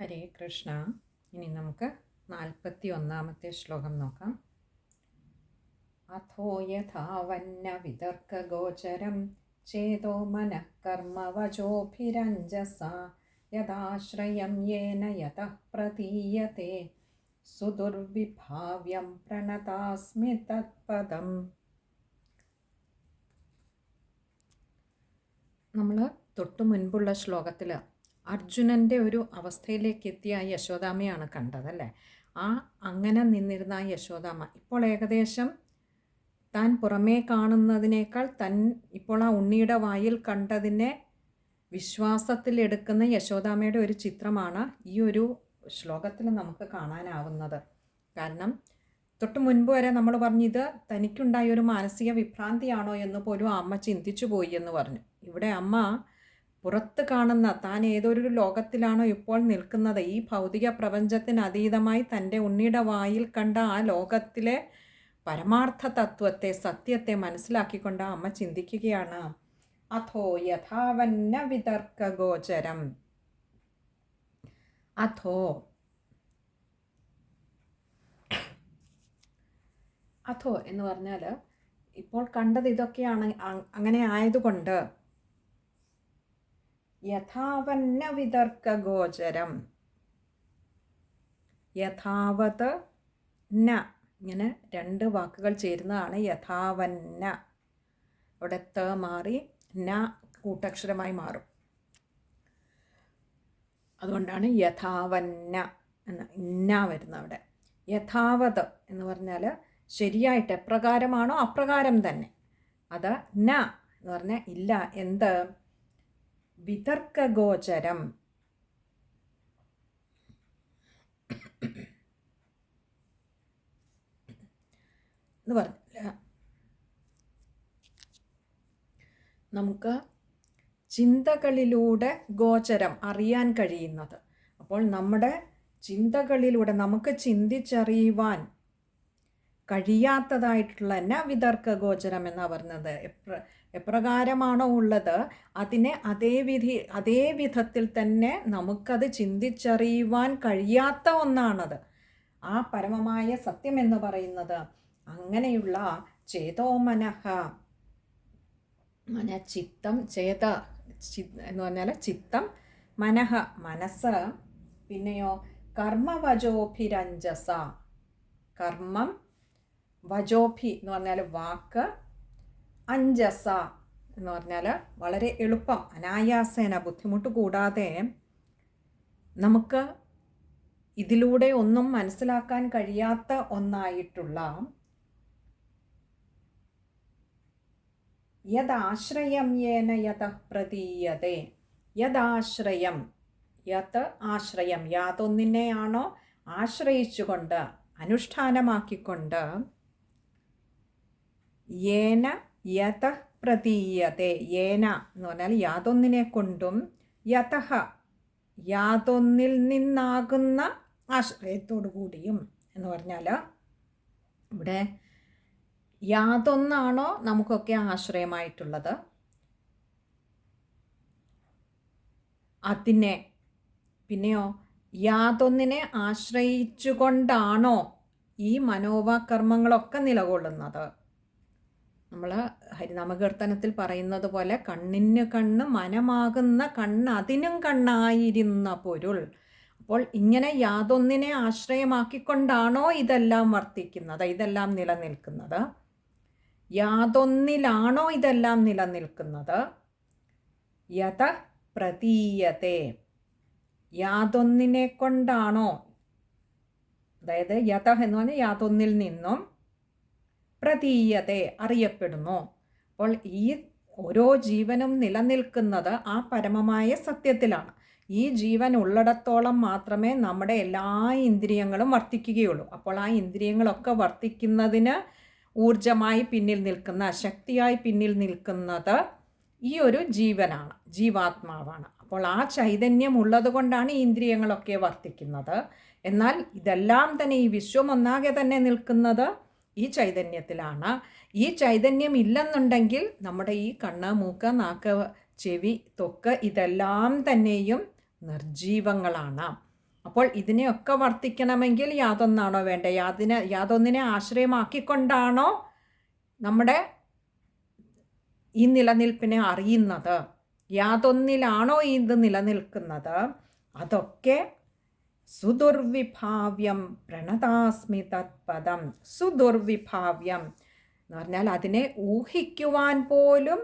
ഹരേ കൃഷ്ണ. ഇനി നമുക്ക് നാൽപ്പത്തി ഒന്നാമത്തെ ശ്ലോകം നോക്കാം. അഥോ യഥാവന്ന വിതർക്കഗോചരം ചേതോ മനഃ കർമ്മവചോഭിരഞ്ജസ യഥാശ്രയം യേന യതഃ പ്രതീയത്തെ സുദുർവിഭാവ്യം പ്രണതാസ്മി തത്പദം. നമ്മൾ തൊട്ടു മുൻപുള്ള ശ്ലോകത്തിൽ അർജുനന്റെ ഒരു അവസ്ഥയിലേക്ക് എത്തിയ ആ യശോദാമയാണ് കണ്ടതല്ലേ? ആ അങ്ങനെ നിന്നിരുന്ന ആ യശോദാമ ഇപ്പോൾ ഏകദേശം താൻ പുറമേ കാണുന്നതിനേക്കാൾ തൻ ഇപ്പോൾ ആ ഉണ്ണിയുടെ വായിൽ കണ്ടതിനെ വിശ്വാസത്തിലെടുക്കുന്ന യശോദാമയുടെ ഒരു ചിത്രമാണ് ഈ ഒരു ശ്ലോകത്തിൽ നമുക്ക് കാണാനാവുന്നത്. കാരണം തൊട്ട് മുൻപ് വരെ നമ്മൾ പറഞ്ഞു ഇത് തനിക്കുണ്ടായ ഒരു മാനസിക വിഭ്രാന്തിയാണോ എന്ന് പോലും അമ്മ ചിന്തിച്ചു പോയി എന്ന് പറഞ്ഞു. ഇവിടെ അമ്മ പുറത്ത് കാണുന്ന താൻ ഏതൊരു ലോകത്തിലാണോ ഇപ്പോൾ നിൽക്കുന്നത് ഈ ഭൗതിക പ്രപഞ്ചത്തിന് അതീതമായി തന്റെ ഉണ്ണിയുടെ വായിൽ കണ്ട ആ ലോകത്തിലെ പരമാർത്ഥ തത്വത്തെ സത്യത്തെ മനസ്സിലാക്കിക്കൊണ്ട് അമ്മ ചിന്തിക്കുകയാണ്. അഥോ യഥാവന്ന വിതർക്ക ഗോചരം. അഥോ അഥോ എന്ന് പറഞ്ഞാൽ ഇപ്പോൾ കണ്ടത് ഇതൊക്കെയാണ്. അങ്ങനെ ആയതുകൊണ്ട് യഥാവന്ന വിതർക്കഗോചരം യഥാവത് ന. ഇങ്ങനെ രണ്ട് വാക്കുകൾ ചേരുന്നതാണ് യഥാവന്ന. അവിടെ ത മാറി ന കൂട്ടക്ഷരമായി മാറും. അതുകൊണ്ടാണ് യഥാവന്ന എന്ന ഇന്ന വരുന്ന അവിടെ. യഥാവത് എന്ന് പറഞ്ഞാൽ ശരിയായിട്ട് എപ്രകാരമാണോ അപ്രകാരം തന്നെ. അത് ന എന്ന് പറഞ്ഞാൽ ഇല്ല. എന്ത്? വിതർക്കഗോചരം. എന്ന് പറഞ്ഞില്ല. നമുക്ക് ചിന്തകളിലൂടെ ഗോചരം അറിയാൻ കഴിയുന്നത്. അപ്പോൾ നമ്മുടെ ചിന്തകളിലൂടെ നമുക്ക് ചിന്തിച്ചറിയുവാൻ കഴിയാത്തതായിട്ടുള്ള തന്നെ വിതർക്ക ഗോചരം എന്നാണ് പറഞ്ഞത്. എപ്ര എപ്രകാരമാണോ ഉള്ളത് അതിനെ അതേ വിധി അതേ വിധത്തിൽ തന്നെ നമുക്കത് ചിന്തിച്ചറിയുവാൻ കഴിയാത്ത ഒന്നാണത്. ആ പരമമായ സത്യം എന്ന് പറയുന്നത് അങ്ങനെയുള്ള ചേതോമനഹ മന ചിത്തം ചേത എന്ന് പറഞ്ഞാൽ ചിത്തം മനഃ മനസ്സ് പിന്നെയോ കർമ്മവചോഭിരഞ്ജസ. കർമ്മം വജോഭി എന്ന് പറഞ്ഞാൽ വാക്ക് അഞ്ചസ എന്ന് പറഞ്ഞാൽ വളരെ എളുപ്പം അനായാസേന ബുദ്ധിമുട്ട് കൂടാതെ നമുക്ക് ഇതിലൂടെ ഒന്നും മനസ്സിലാക്കാൻ കഴിയാത്ത ഒന്നായിട്ടുള്ള യദാശ്രയം യേന യത പ്രതീയതേ. യദാശ്രയം യത് ആശ്രയം യാതൊന്നിനെയാണോ ആശ്രയിച്ചുകൊണ്ട് അനുഷ്ഠാനമാക്കിക്കൊണ്ട് യേന യത പ്രതീയത്തെ യേന എന്ന് പറഞ്ഞാൽ യാതൊന്നിനെ കൊണ്ടും യതഹ യാതൊന്നിൽ നിന്നാകുന്ന ആശ്രയത്തോടു കൂടിയും എന്ന് പറഞ്ഞാൽ ഇവിടെ യാതൊന്നാണോ നമുക്കൊക്കെ ആശ്രയമായിട്ടുള്ളത്? അതിനെ പിന്നെയോ യാതൊന്നിനെ ആശ്രയിച്ചുകൊണ്ടാണോ ഈ മനോവാകർമ്മങ്ങളൊക്കെ നിലകൊള്ളുന്നത്? നമ്മൾ ഹരിനാമകീർത്തനത്തിൽ പറയുന്നത് പോലെ കണ്ണിന് കണ്ണ് മനമാകുന്ന കണ്ണ് അതിനും കണ്ണായിരുന്ന പൊരുൾ. അപ്പോൾ ഇങ്ങനെ യാതൊന്നിനെ ആശ്രയമാക്കിക്കൊണ്ടാണോ ഇതെല്ലാം വർത്തിക്കുന്നത്? ഇതെല്ലാം നിലനിൽക്കുന്നത്. യാതൊന്നിലാണോ ഇതെല്ലാം നിലനിൽക്കുന്നത്? യഥ പ്രതീയത്തെ യാതൊന്നിനെ കൊണ്ടാണോ? അതായത് യഥ എന്ന് പറഞ്ഞാൽ യാതൊന്നിൽ നിന്നും പ്രതീയത്തെ അറിയപ്പെടുന്നു. അപ്പോൾ ഈ ഓരോ ജീവനും നിലനിൽക്കുന്നത് ആ പരമമായ സത്യത്തിലാണ്. ഈ ജീവൻ ഉള്ളിടത്തോളം മാത്രമേ നമ്മുടെ എല്ലാ ഇന്ദ്രിയങ്ങളും വർത്തിക്കുകയുള്ളൂ. അപ്പോൾ ആ ഇന്ദ്രിയങ്ങളൊക്കെ വർത്തിക്കുന്നതിന് ഊർജമായി പിന്നിൽ നിൽക്കുന്ന ശക്തിയായി പിന്നിൽ നിൽക്കുന്നത് ഈ ഒരു ജീവനാണ് ജീവാത്മാവാണ്. അപ്പോൾ ആ ചൈതന്യം ഉള്ളത് കൊണ്ടാണ് ഈ ഇന്ദ്രിയങ്ങളൊക്കെ വർത്തിക്കുന്നത്. എന്നാൽ ഇതെല്ലാം തന്നെ ഈ വിശ്വം ഒന്നാകെ തന്നെ നിൽക്കുന്നത് ഈ ചൈതന്യത്തിലാണ്. ഈ ചൈതന്യം ഇല്ലെന്നുണ്ടെങ്കിൽ നമ്മുടെ ഈ കണ്ണ് മൂക്ക് നാക്ക് ചെവി തൊക്ക് ഇതെല്ലാം തന്നെയും നിർജീവങ്ങളാണ്. അപ്പോൾ ഇതിനെയൊക്കെ വർത്തിക്കണമെങ്കിൽ യാതൊന്നാണോ വേണ്ടത്? യാതിനെ യാതൊന്നിനെ ആശ്രയമാക്കിക്കൊണ്ടാണോ നമ്മുടെ ഈ നിലനിൽപ്പിനെ അറിയുന്നത്? യാതൊന്നിലാണോ ഇത് നിലനിൽക്കുന്നത്? അതൊക്കെ സുദുർവിഭാവ്യം പ്രണതാസ്മി തത്പദം. സുദുർവിഭാവ്യം എന്ന് പറഞ്ഞാൽ അതിനെ ഊഹിക്കുവാൻ പോലും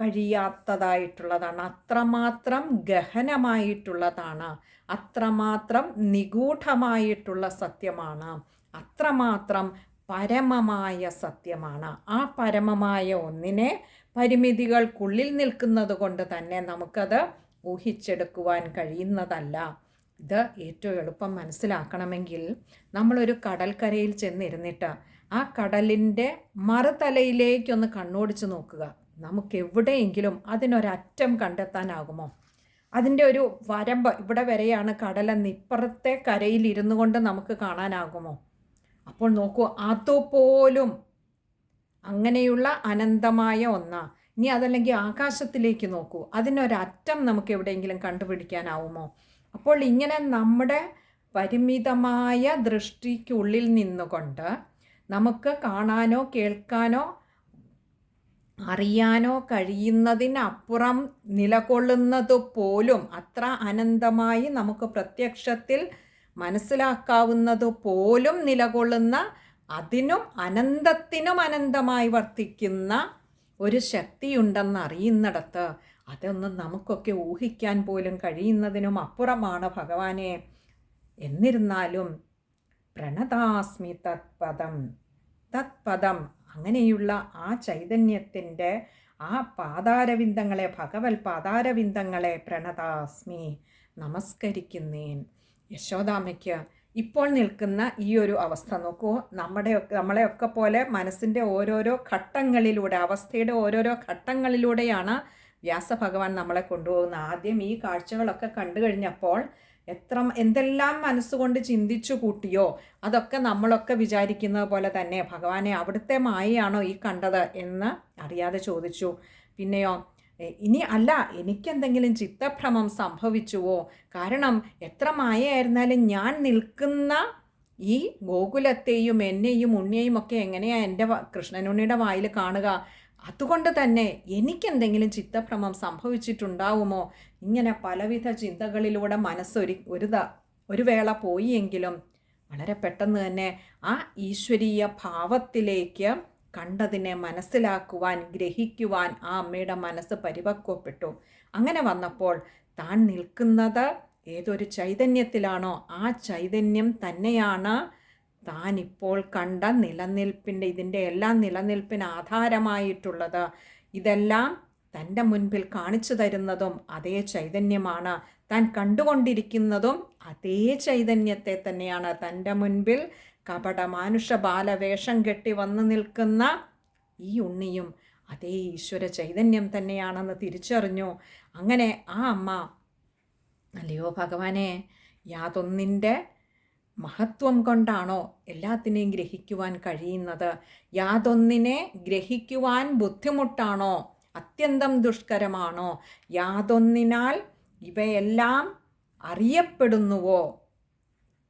കഴിയാത്തതായിട്ടുള്ളതാണ്. അത്രമാത്രം ഗഹനമായിട്ടുള്ളതാണ്. അത്രമാത്രം നിഗൂഢമായിട്ടുള്ള സത്യമാണ്. അത്രമാത്രം പരമമായ സത്യമാണ്. ആ പരമമായ ഒന്നിനെ പരിമിതികൾക്കുള്ളിൽ നിൽക്കുന്നത് കൊണ്ട് തന്നെ നമുക്കത് ഊഹിച്ചെടുക്കുവാൻ കഴിയുന്നതല്ല. ഇത് ഏറ്റവും എളുപ്പം മനസ്സിലാക്കണമെങ്കിൽ നമ്മളൊരു കടൽക്കരയിൽ ചെന്നിരുന്നിട്ട് ആ കടലിന്റെ മറുതലയിലേക്കൊന്ന് കണ്ണോടിച്ച് നോക്കുക. നമുക്ക് എവിടെയെങ്കിലും അതിനൊരറ്റം കണ്ടെത്താനാകുമോ? അതിന്റെ ഒരു വരമ്പ് ഇവിടെ വരെയാണ് കടലെന്ന് ഇപ്പുറത്തെ കരയിൽ ഇരുന്നു കൊണ്ട് നമുക്ക് കാണാനാകുമോ? അപ്പോൾ നോക്കൂ അതുപോലും അങ്ങനെയുള്ള അനന്തമായ ഒന്നാണ് ഇനി അതല്ലെങ്കിൽ ആകാശത്തിലേക്ക് നോക്കൂ. അതിനൊരറ്റം നമുക്ക് എവിടെയെങ്കിലും കണ്ടുപിടിക്കാനാവുമോ? അപ്പോൾ ഇങ്ങനെ നമ്മുടെ പരിമിതമായ ദൃഷ്ടിക്കുള്ളിൽ നിന്നുകൊണ്ട് നമുക്ക് കാണാനോ കേൾക്കാനോ അറിയാനോ കഴിയുന്നതിനപ്പുറം നിലകൊള്ളുന്നത് പോലും അത്ര അനന്തമായി നമുക്ക് പ്രത്യക്ഷത്തിൽ മനസ്സിലാക്കാവുന്നത് പോലും നിലകൊള്ളുന്ന അതിനും അനന്തത്തിനും അനന്തമായി വർത്തിക്കുന്ന ഒരു ശക്തിയുണ്ടെന്ന് അറിയുന്നിടത്ത് അതൊന്നും നമുക്കൊക്കെ ഊഹിക്കാൻ പോലും കഴിയുന്നതിനും അപ്പുറമാണ് ഭഗവാനെ. എന്നിരുന്നാലും പ്രണതാസ്മി തത്പദം തത്പദം അങ്ങനെയുള്ള ആ ചൈതന്യത്തിന്റെ ആ പാതാരവിന്ദങ്ങളെ ഭഗവത് പാതാരവിന്ദങ്ങളെ പ്രണതാസ്മി നമസ്കരിക്കുന്നേൻ. യശോദാമയ്ക്ക് ഇപ്പോൾ നിൽക്കുന്ന ഈ ഒരു അവസ്ഥ നോക്കൂ. നമ്മുടെ നമ്മളെയൊക്കെ പോലെ മനസ്സിന്റെ ഓരോരോ ഘട്ടങ്ങളിലൂടെ അവസ്ഥയുടെ ഓരോരോ ഘട്ടങ്ങളിലൂടെയാണ് വ്യാസഭഗവാൻ നമ്മളെ കൊണ്ടുപോകുന്ന. ആദ്യം ഈ കാഴ്ചകളൊക്കെ കണ്ടു കഴിഞ്ഞപ്പോൾ എത്ര എന്തെല്ലാം മനസ്സുകൊണ്ട് ചിന്തിച്ചു കൂട്ടിയോ? അതൊക്കെ നമ്മളൊക്കെ വിചാരിക്കുന്നത് പോലെ തന്നെ ഭഗവാനെ അവിടുത്തെ മായയാണോ ഈ കണ്ടത് എന്ന് അറിയാതെ ചോദിച്ചു. പിന്നെയോ ഇനി അല്ല എനിക്കെന്തെങ്കിലും ചിത്തഭ്രമം സംഭവിച്ചുവോ? കാരണം എത്ര മായയായിരുന്നാലും ഞാൻ നിൽക്കുന്ന ഈ ഗോകുലത്തെയും എന്നെയും ഉണ്ണിയെയും ഒക്കെ എങ്ങനെയാണ് എന്റെ കൃഷ്ണനുണ്ണിയുടെ വായിൽ കാണുക? അതുകൊണ്ട് തന്നെ എനിക്കെന്തെങ്കിലും ചിത്തഭ്രമം സംഭവിച്ചിട്ടുണ്ടാവുമോ? ഇങ്ങനെ പലവിധ ചിന്തകളിലൂടെ മനസ്സൊരു ഒരു ഒരു വേള പോയി എങ്കിലും വളരെ പെട്ടെന്ന് തന്നെ ആ ഈശ്വരീയ ഭാവത്തിലേക്ക് കണ്ടതിനെ മനസ്സിലാക്കുവാൻ ഗ്രഹിക്കുവാൻ ആ അമ്മയുടെ മനസ്സ് പരിപക്വപ്പെട്ടു. അങ്ങനെ വന്നപ്പോൾ താൻ നിൽക്കുന്നത് ഏതൊരു ചൈതന്യത്തിലാണോ? ആ ചൈതന്യം തന്നെയാണ് താൻ ഇപ്പോൾ കണ്ട നിലനിൽപ്പിന്റെ ഇതിന്റെ എല്ലാം നിലനിൽപ്പിന് ആധാരമായിട്ടുള്ളത് ഇതെല്ലാം തന്റെ മുൻപിൽ കാണിച്ചു തരുന്നതും അതേ ചൈതന്യമാണ്. താൻ കണ്ടുകൊണ്ടിരിക്കുന്നതും അതേ ചൈതന്യത്തെ തന്നെയാണ്. തന്റെ മുൻപിൽ കപട മാനുഷ ബാലവേഷം കെട്ടി വന്നു നിൽക്കുന്ന ഈ ഉണ്ണിയും അതേ ഈശ്വര ചൈതന്യം തന്നെയാണെന്ന് തിരിച്ചറിഞ്ഞു. അങ്ങനെ ആ അമ്മ അല്ലയോ ഭഗവാനെ യാതൊന്നിന്റെ മഹത്വം കൊണ്ടാണോ എല്ലാത്തിനെയും ഗ്രഹിക്കുവാൻ കഴിയുന്നത്? യാതൊന്നിനെ ഗ്രഹിക്കുവാൻ ബുദ്ധിമുട്ടാണോ? അത്യന്തം ദുഷ്കരമാണോ? യാതൊന്നിനാൽ ഇവയെല്ലാം അറിയപ്പെടുന്നുവോ?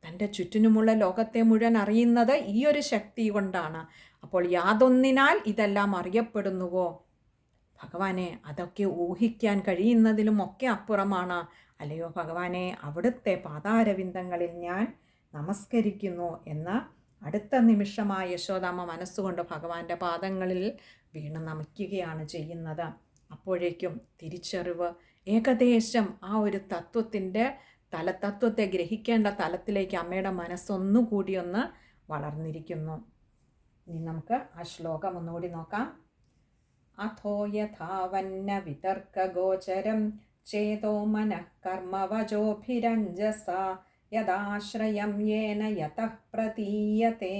തന്റെ ചുറ്റിനുമുള്ള ലോകത്തെ മുഴുവൻ അറിയുന്നത് ഈ ഒരു ശക്തി കൊണ്ടാണ്. അപ്പോൾ യാതൊന്നിനാൽ ഇതെല്ലാം അറിയപ്പെടുന്നുവോ? ഭഗവാനെ അതൊക്കെ ഊഹിക്കാൻ കഴിയുന്നതിലും ഒക്കെ അപ്പുറമാണ്. അല്ലയോ ഭഗവാനെ അവിടുത്തെ പാതാരവിന്ദങ്ങളിൽ ഞാൻ നമസ്കരിക്കുന്നു എന്ന അടുത്ത നിമിഷമായി യശോദാമ്മ മനസ്സുകൊണ്ട് ഭഗവാന്റെ പാദങ്ങളിൽ വീണ് നമിക്കുകയാണ് ചെയ്യുന്നത്. അപ്പോഴേക്കും തിരിച്ചറിവ് ഏകദേശം ആ ഒരു തത്വത്തിന്റെ തലതത്വത്തെ ഗ്രഹിക്കേണ്ട തലത്തിലേക്ക് അമ്മയുടെ മനസ്സൊന്നുകൂടി ഒന്ന് വളർന്നിരിക്കുന്നു. ഇനി നമുക്ക് ആ ശ്ലോകം ഒന്നുകൂടി നോക്കാം. അഥോ യഥാവന്ന വിതർക്കഗോചരം ചേതോ മനഃ യദാശ്രയം യേന യതഃ പ്രതീയത്തെ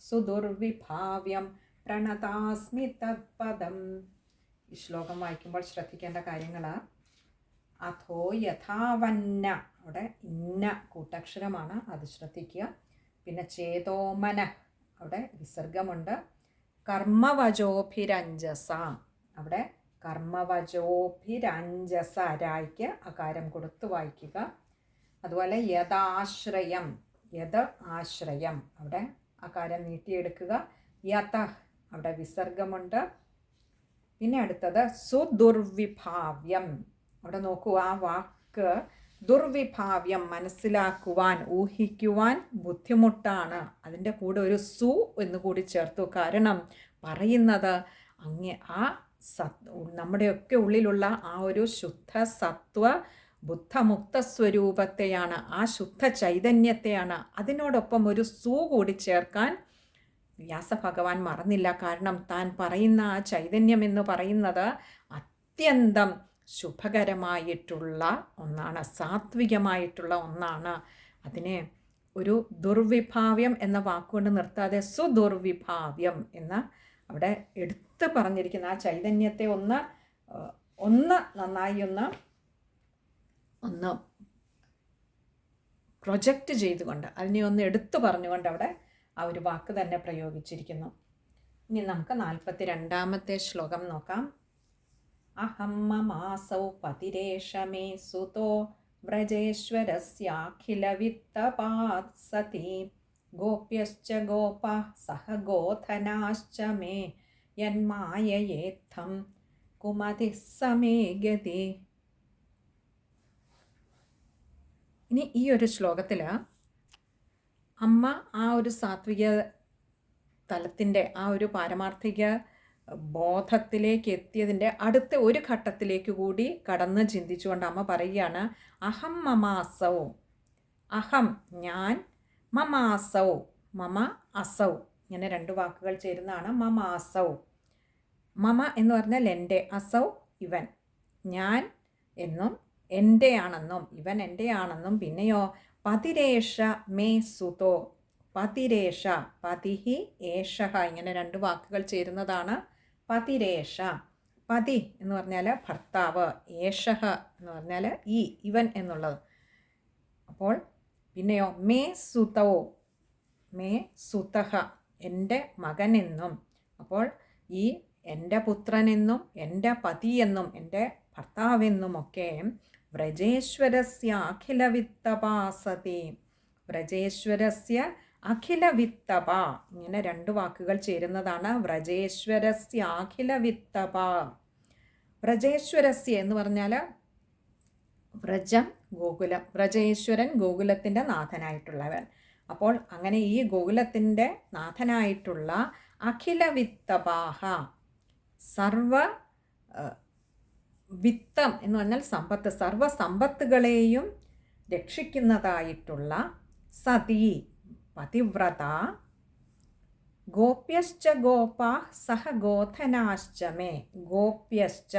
സുദുർവിഭാവ്യം പ്രണതാസ്മി തത്പദം. ഈ ശ്ലോകം വായിക്കുമ്പോൾ ശ്രദ്ധിക്കേണ്ട കാര്യങ്ങൾ അഥോ യഥാവന്ന അവിടെ ഇന്ന കൂട്ടക്ഷരമാണ് അത് ശ്രദ്ധിക്കുക. പിന്നെ ചേതോമന അവിടെ വിസർഗമുണ്ട്. കർമ്മവചോഭിരഞ്ജസ അവിടെ കർമ്മവചോഭിരഞ്ജസ രായ്ക്ക് അകാരം കൊടുത്ത് വായിക്കുക. അതുപോലെ യഥാശ്രയം യഥ ആശ്രയം. അവിടെ ആ കാര്യം നീട്ടിയെടുക്കുക. യഥ അവിടെ വിസർഗമുണ്ട്. പിന്നെ അടുത്തത് സുദുർവിഭാവ്യം. അവിടെ നോക്കൂ ആ വാക്ക് ദുർവിഭാവ്യം മനസ്സിലാക്കുവാൻ ഊഹിക്കുവാൻ ബുദ്ധിമുട്ടാണ്. അതിന്റെ കൂടെ ഒരു സു എന്ന് കൂടി ചേർത്തു. കാരണം പറയുന്നത് അങ്ങേ ആ സത് നമ്മുടെയൊക്കെ ഉള്ളിലുള്ള ആ ഒരു ശുദ്ധ സത്വ ബുദ്ധമുക്ത സ്വരൂപത്തെയാണ് ആ ശുദ്ധ ചൈതന്യത്തെയാണ് അതിനോടൊപ്പം ഒരു സൂ കൂടി ചേർക്കാൻ വ്യാസഭഗവാൻ മറന്നില്ല. കാരണം താൻ പറയുന്ന ആ ചൈതന്യം എന്ന് പറയുന്നത് അത്യന്തം ശുഭകരമായിട്ടുള്ള ഒന്നാണ് സാത്വികമായിട്ടുള്ള ഒന്നാണ്. അതിനെ ഒരു ദുർവിഭാവ്യം എന്ന വാക്കുകൊണ്ട് നിർത്താതെ സുദുർവിഭാവ്യം എന്ന് അവിടെ എടുത്തു പറഞ്ഞിരിക്കുന്ന ആ ചൈതന്യത്തെ ഒന്ന് ഒന്ന് നന്നായി ഒന്ന് ഒന്ന് പ്രൊജക്റ്റ് ചെയ്തുകൊണ്ട് അതിനെ ഒന്ന് എടുത്തു പറഞ്ഞുകൊണ്ട് അവിടെ ആ ഒരു വാക്ക് തന്നെ പ്രയോഗിച്ചിരിക്കുന്നു. ഇനി നമുക്ക് നാൽപ്പത്തി രണ്ടാമത്തെ ശ്ലോകം നോക്കാം. അഹം മമാസൗ പതിരേഷമേ സുതോ വ്രജേശ്വരസ്യാഖിലവിത്തപാത് സതി. ഗോപ്യശ്ച ഗോപ സഹ ഗോധനാശ്ച മേ യന്മായേത്ഥം കുമതി സമേ ഗതി. ഇനി ഈ ഒരു ശ്ലോകത്തിൽ അമ്മ ആ ഒരു സാത്വിക തലത്തിന്റെ ആ ഒരു പാരമാർത്ഥിക ബോധത്തിലേക്ക് എത്തിയതിന്റെ അടുത്ത ഒരു ഘട്ടത്തിലേക്ക് കൂടി കടന്ന് ചിന്തിച്ചുകൊണ്ട് അമ്മ പറയുകയാണ് അഹം മമാസൗ. അഹം ഞാൻ മമാസൗ. മമ അസൗ. ഇങ്ങനെ രണ്ട് വാക്കുകൾ ചേരുന്നതാണ് മമാസൗ. മമ എന്ന് പറഞ്ഞാൽ എന്റെ അസൗ ഇവൻ. ഞാൻ എന്നും എന്റെ ആണെന്നും ഇവൻ എന്റെയാണെന്നും പിന്നെയോ പതിരേഷ മേ സുതോ പതിരേഷ പതിഹി ഏഷഹ ഇങ്ങനെ രണ്ട് വാക്കുകൾ ചേരുന്നതാണ്. പതിരേഷ പതി എന്ന് പറഞ്ഞാൽ ഭർത്താവ് ഏഷഹ എന്ന് പറഞ്ഞാൽ ഈ ഇവൻ എന്നുള്ളത്. അപ്പോൾ പിന്നെയോ മേ സുതോ മേ സുതഹ എന്റെ മകനെന്നും അപ്പോൾ ഈ എന്റെ പുത്രനെന്നും എന്റെ പതിയെന്നും എന്റെ ഭർത്താവെന്നുമൊക്കെ വ്രജേശ്വരസ്യ അഖിലവിത്തപാസതി വ്രജേശ്വരസ്യ അഖിലവിത്തപ ഇങ്ങനെ രണ്ട് വാക്കുകൾ ചേരുന്നതാണ് വ്രജേശ്വരസ്യ അഖിലവിത്തപ। വ്രജേശ്വരസ്യ എന്ന് പറഞ്ഞാൽ വ്രജം ഗോകുലം വ്രജേശ്വരൻ ഗോകുലത്തിന്റെ നാഥനായിട്ടുള്ളവൻ। അപ്പോൾ അങ്ങനെ ഈ ഗോകുലത്തിന്റെ നാഥനായിട്ടുള്ള അഖിലവിത്തപാഹ സർവ വിത്തം എന്ന് പറഞ്ഞാൽ സമ്പത്ത് സർവസമ്പത്തുകളെയും രക്ഷിക്കുന്നതായിട്ടുള്ള സതി പതിവ്രത ഗോപ്യശ്ച ഗോപ സഹ ഗോധനാശ്ചമേ ഗോപ്യശ്ച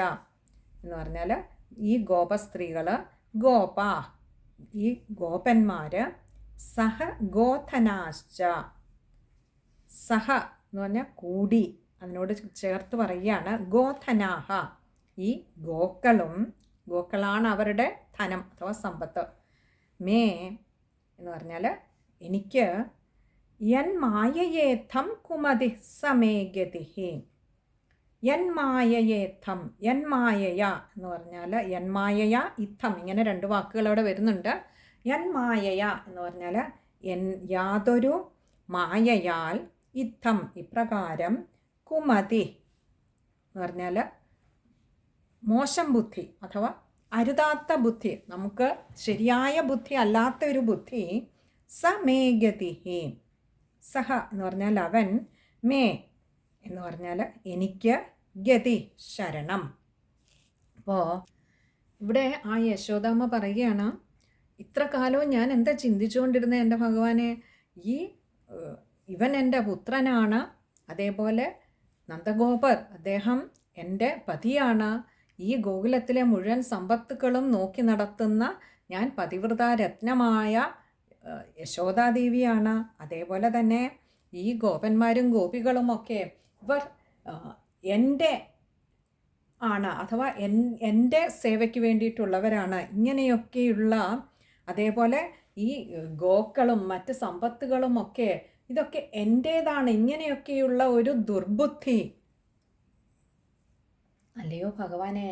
എന്ന് പറഞ്ഞാൽ ഈ ഗോപസ്ത്രീകൾ ഗോപ ഈ ഗോപന്മാർ സഹ ഗോധനാശ്ച സഹ എന്ന് പറഞ്ഞാൽ കൂടി അതിനോട് ചേർത്ത് പറയുകയാണ് ഗോധനാഹ. ഈ ഗോക്കളും ഗോക്കളാണ് അവരുടെ ധനം അഥവാ സമ്പത്ത്. മേ എന്ന് പറഞ്ഞാൽ എനിക്ക് യൻ മായയേഥം കുമതി സമേഗതിഹി യൻ മായയേഥം യൻ മായയ എന്ന് പറഞ്ഞാൽ യൻ മായയ ഇത്തം ഇങ്ങനെ രണ്ട് വാക്കുകൾ അവിടെ വരുന്നുണ്ട്. യൻ മായയ എന്ന് പറഞ്ഞാൽ എൻ യാതൊരു മായയാൽ ഇത്തം ഇപ്രകാരം കുമതി എന്ന് പറഞ്ഞാൽ മോശം ബുദ്ധി അഥവാ അരുതാത്ത ബുദ്ധി നമുക്ക് ശരിയായ ബുദ്ധി അല്ലാത്ത ഒരു ബുദ്ധി സ മേ ഗതിഹി സഹ എന്ന് പറഞ്ഞാൽ അവൻ മേ എന്ന് പറഞ്ഞാൽ എനിക്ക് ഗതി ശരണം. അപ്പോൾ ഇവിടെ ആ യശോദാമ്മ പറയുകയാണ് ഇത്ര കാലവും ഞാൻ എന്താ ചിന്തിച്ചുകൊണ്ടിരുന്നത് എന്റെ ഭഗവാനെ? ഈ ഇവൻ എന്റെ പുത്രനാണ് അതേപോലെ നന്ദഗോപർ അദ്ദേഹം എന്റെ പതിയാണ് ഈ ഗോകുലത്തിലെ മുഴുവൻ സമ്പത്തുക്കളും നോക്കി നടത്തുന്ന ഞാൻ പതിവ്രത രത്നമായ യശോദാദേവിയാണ്. അതേപോലെ തന്നെ ഈ ഗോപന്മാരും ഗോപികളുമൊക്കെ ഇവർ എന്റെ ആണ് അഥവാ എൻ എന്റെ സേവയ്ക്ക് വേണ്ടിയിട്ടുള്ളവരാണ്. ഇങ്ങനെയൊക്കെയുള്ള അതേപോലെ ഈ ഗോക്കളും മറ്റ് സമ്പത്തുകളും ഒക്കെ ഇതൊക്കെ എന്റേതാണ്. ഇങ്ങനെയൊക്കെയുള്ള ഒരു ദുർബുദ്ധി അല്ലയോ ഭഗവാനെ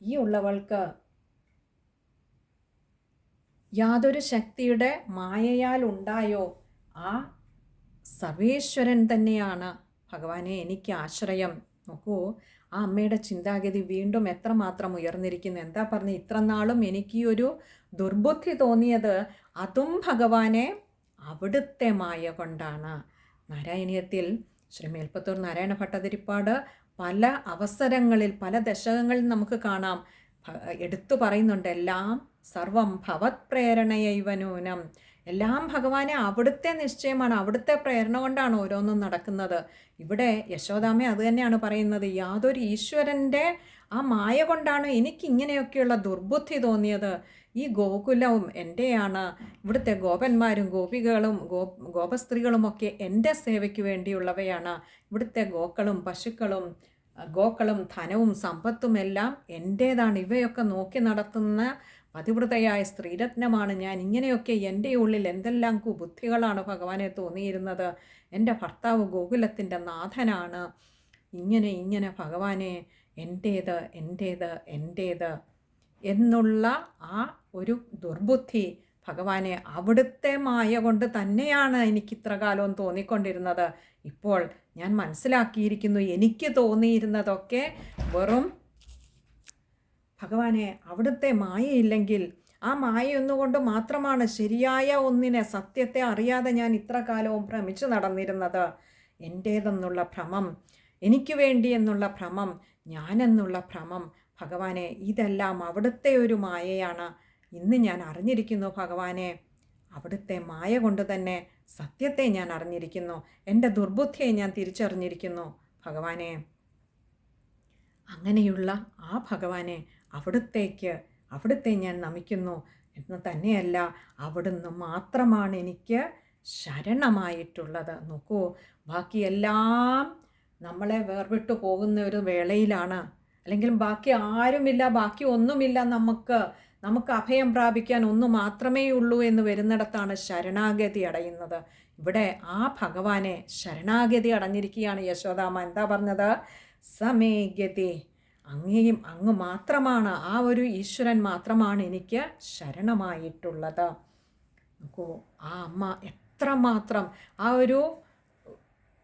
ഈ ഉള്ളവൾക്ക് യാതൊരു ശക്തിയുടെ മായയാൽ ഉണ്ടായോ? ആ സർവേശ്വരൻ തന്നെയാണ് ഭഗവാനെ എനിക്ക് ആശ്രയം. നോക്കൂ ആ അമ്മയുടെ ചിന്താഗതി വീണ്ടും എത്രമാത്രം ഉയർന്നിരിക്കുന്നു. എന്താ പറഞ്ഞ് ഇത്ര നാളും എനിക്ക് ഒരു ദുർബുദ്ധി തോന്നിയത്? അതും ഭഗവാനെ അവിടുത്തെ മായ കൊണ്ടാണ്. നാരായണീയത്തിൽ ശ്രീ മേൽപ്പത്തൂർ നാരായണ ഭട്ടതിരിപ്പാട് പല അവസരങ്ങളിൽ പല ദശകങ്ങളിൽ നമുക്ക് കാണാം. എടുത്തു പറയുന്നുണ്ട് എല്ലാം സർവം ഭവത് പ്രേരണയൈവനൂനം എല്ലാം ഭഗവാനെ അവിടുത്തെ നിശ്ചയമാണ് അവിടുത്തെ പ്രേരണ കൊണ്ടാണ് ഓരോന്നും നടക്കുന്നത്. ഇവിടെ യശോദാമ്മ അത് തന്നെയാണ് പറയുന്നത് യാതൊരു ഈശ്വരന്റെ ആ മായ കൊണ്ടാണ് എനിക്കിങ്ങനെയൊക്കെയുള്ള ദുർബുദ്ധി തോന്നിയത്. ഈ ഗോകുലവും എന്റെയാണ് ഇവിടുത്തെ ഗോപന്മാരും ഗോപികളും ഗോ ഗോപസ്ത്രീകളുമൊക്കെ എന്റെ സേവയ്ക്ക് വേണ്ടിയുള്ളവയാണ്. ഇവിടുത്തെ ഗോക്കളും പശുക്കളും ഗോക്കളും ധനവും സമ്പത്തുമെല്ലാം എന്റേതാണ് ഇവയൊക്കെ നോക്കി നടത്തുന്ന പതിവ്രതയായ സ്ത്രീരത്നമാണ് ഞാൻ. ഇങ്ങനെയൊക്കെ എന്റെ ഉള്ളിൽ എന്തെല്ലാം കുബുദ്ധികളാണ് ഭഗവാനെ തോന്നിയിരുന്നത്. എന്റെ ഭർത്താവ് ഗോകുലത്തിന്റെ നാഥനാണ്. ഇങ്ങനെ ഇങ്ങനെ ഭഗവാനെ എന്റേത് എന്റേത് എന്റേത് എന്നുള്ള ആ ഒരു ദുർബുദ്ധി ഭഗവാനെ അവിടുത്തെ മായ കൊണ്ട് തന്നെയാണ് എനിക്ക് ഇത്ര കാലവും തോന്നിക്കൊണ്ടിരുന്നത്. ഇപ്പോൾ ഞാൻ മനസ്സിലാക്കിയിരിക്കുന്നു എനിക്ക് തോന്നിയിരുന്നതൊക്കെ വെറും ഭഗവാനെ അവിടുത്തെ മായയില്ലെങ്കിൽ ആ മായ ഒന്നുകൊണ്ട് മാത്രമാണ് ശരിയായ ഒന്നിനെ സത്യത്തെ അറിയാതെ ഞാൻ ഇത്ര കാലവും ഭ്രമിച്ചു നടന്നിരുന്നത്. എന്റേതെന്നുള്ള ഭ്രമം എനിക്ക് വേണ്ടി എന്നുള്ള ഭ്രമം ഞാനെന്നുള്ള ഭ്രമം ഭഗവാനെ ഇതെല്ലാം അവിടുത്തെ ഒരു മായയാണ്. ഇന്ന് ഞാൻ അറിഞ്ഞിരിക്കുന്നു ഭഗവാനെ. അവിടുത്തെ മായ കൊണ്ട് തന്നെ സത്യത്തെ ഞാൻ അറിഞ്ഞിരിക്കുന്നു. എന്റെ ദുർബുദ്ധിയെ ഞാൻ തിരിച്ചറിഞ്ഞിരിക്കുന്നു ഭഗവാനെ. അങ്ങനെയുള്ള ആ ഭഗവാനെ അവിടുത്തേക്ക് അവിടുത്തെ ഞാൻ നമിക്കുന്നു എന്ന് തന്നെയല്ല അവിടുന്ന് മാത്രമാണ് എനിക്ക് ശരണമായിട്ടുള്ളത്. നോക്കൂ ബാക്കിയെല്ലാം നമ്മളെ വേർവിട്ടു പോകുന്ന ഒരു വേളയിലാണ്. അല്ലെങ്കിൽ ബാക്കി ആരുമില്ല ബാക്കി ഒന്നുമില്ല നമുക്ക്. നമുക്ക് അഭയം പ്രാപിക്കാൻ ഒന്ന് മാത്രമേ ഉള്ളൂ എന്ന് വരുന്നിടത്താണ് ശരണാഗതി അടയുന്നത്. ഇവിടെ ആ ഭഗവാനെ ശരണാഗതി അടഞ്ഞിരിക്കുകയാണ് യശോദാമ എന്താ പറഞ്ഞത്? സമേഗതി. അങ്ങേയും അങ്ങ് മാത്രമാണ് ആ ഒരു ഈശ്വരൻ മാത്രമാണ് എനിക്ക് ശരണമായിട്ടുള്ളത്. നോക്കൂ ആ അമ്മ എത്രമാത്രം ആ ഒരു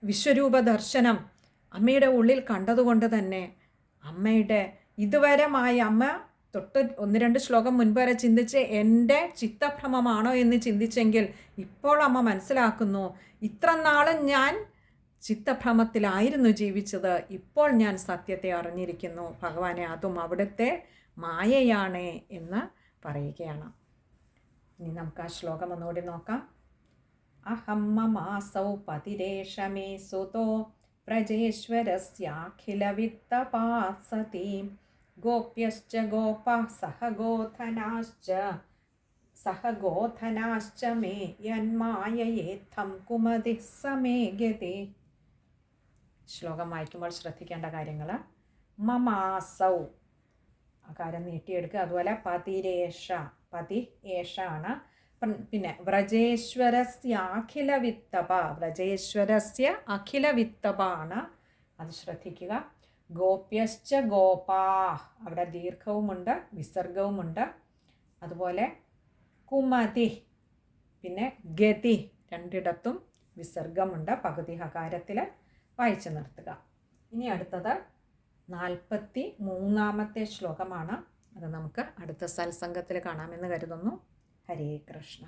വിശ്വരൂപ ദർശനം അമ്മയുടെ ഉള്ളിൽ കണ്ടതുകൊണ്ട് തന്നെ അമ്മയുടെ ഇതുവരെ മായ അമ്മ തൊട്ട് ഒന്ന് രണ്ട് ശ്ലോകം മുൻപ് വരെ ചിന്തിച്ച് എന്റെ ചിത്തഭ്രമമാണോ എന്ന് ചിന്തിച്ചെങ്കിൽ ഇപ്പോൾ അമ്മ മനസ്സിലാക്കുന്നു ഇത്ര നാളും ഞാൻ ചിത്തഭ്രമത്തിലായിരുന്നു ജീവിച്ചത് ഇപ്പോൾ ഞാൻ സത്യത്തെ അറിഞ്ഞിരിക്കുന്നു ഭഗവാനെ അതും അവിടുത്തെ മായയാണ് എന്ന് പറയുകയാണ്. ഇനി നമുക്ക് ആ ശ്ലോകം ഒന്നുകൂടി നോക്കാം. അഹം മമാസൗ പതിരേഷമേ സുതോ ഗോപ സഹ ഗോധനാശ്ച സഹ ഗോധനാശ്ച മേ യന്മായയേത്തം കുമതി സമേഗതി ശ്ലോകം വായിക്കുമ്പോൾ ശ്രദ്ധിക്കേണ്ട കാര്യങ്ങൾ മമാസൗ. ആ കാര്യം നീട്ടിയെടുക്കുക. അതുപോലെ പതിരേഷ പതി ഏഷ ആണ് പിന്നെ വ്രജേശ്വരസ്യ അഖില വിത്തപ വ്രജേശ്വരസ്യ അഖില വിത്തപ അത് ശ്രദ്ധിക്കുക. ഗോപ്യശ്ച ഗോപാ. അവിടെ ദീർഘവുമുണ്ട് വിസർഗവുമുണ്ട്. അതുപോലെ കുമതി പിന്നെ ഗതി രണ്ടിടത്തും വിസർഗമുണ്ട്. പകുതി ഹകാരത്തിൽ വായിച്ചു നിർത്തുക. ഇനി അടുത്തത് നാൽപ്പത്തി മൂന്നാമത്തെ ശ്ലോകമാണ്. അത് നമുക്ക് അടുത്ത സത്സംഗത്തിൽ കാണാമെന്ന് കരുതുന്നു. ഹരേ കൃഷ്ണ